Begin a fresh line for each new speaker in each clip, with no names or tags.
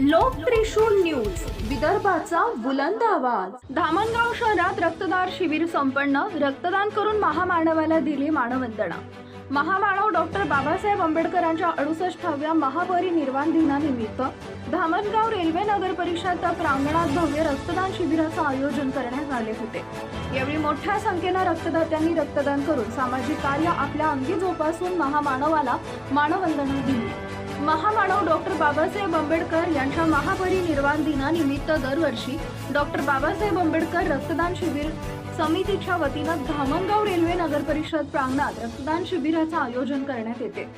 लोक त्रिशूल न्यूज विदर्भाचा बुलंद आवाज. धामणगाव शहरात रक्तदार शिबिर संपन्न रक्तदान करून महामानवाला दिली मानवंदना. महामानव डॉक्टर बाबासाहेब आंबेडकरांच्या अडुसष्टाव्या महापरिनिर्वाण दिनानिमित्त धामणगाव रेल्वे नगर परिषद प्रांगणात भव्य रक्तदान शिबिराचं आयोजन करण्यात आले होते. यावेळी मोठ्या संख्येनं रक्तदात्यांनी रक्तदान करून सामाजिक कार्य आपल्या अंगी जोपासून महामानवाला मानवंदना दिली. महामानव डॉक्टर बाबासाहेब आंबेडकर यांच्या महापरिनिर्वाण दिनानिमित्त दरवर्षी डॉक्टर बाबासाहेब आंबेडकर रक्तदान शिबिर समितीच्या वतीनं धामणगाव रेल्वे नगर परिषद प्रांगणात रक्तदान शिबिराचं आयोजन करण्यात येते.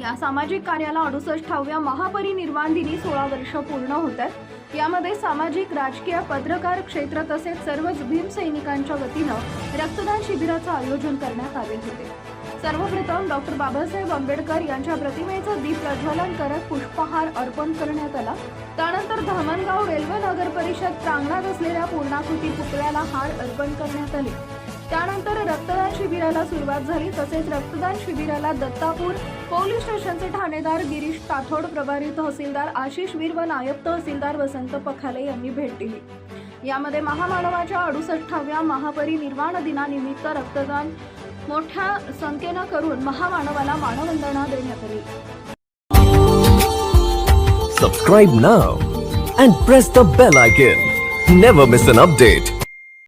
या सामाजिक कार्याला अडुसष्टाव्या महापरिनिर्वाण दिनी सोळा वर्ष पूर्ण होत आहेत. यामध्ये सामाजिक राजकीय पत्रकार क्षेत्र तसेच सर्वच भीमसैनिकांच्या वतीनं रक्तदान शिबिराचं आयोजन करण्यात आले होते. सर्वप्रथम डॉक्टर बाबासाहेब आंबेडकर यांच्या प्रतिमेचं दीप प्रज्वलन करत पुष्पहार अर्पण करण्यात आला. त्यानंतर धामणगाव रेल्वे नगर परिषद प्रांगणात असलेल्या पूर्णाकृती पुतळ्याला हार अर्पण करण्यात आले. त्यानंतर रक्तदान शिबिराला सुरुवात झाली तसेच रक्तदान शिबिराला दत्तापूर पोलीस स्टेशनचे ठाणेदार गिरीश ताठोड प्रभारी तहसीलदार आशिष वीर व नायब तहसीलदार वसंत पखाले यांनी भेट दिली. यामध्ये महामानवाच्या अडुसष्टाव्या महापरिनिर्वाण दिनानिमित्त रक्तदान मोठ्या संख्येनं करून महामानवाला मानवंदना देण्यात आली
Subscribe now and press the bell icon. Never miss an update.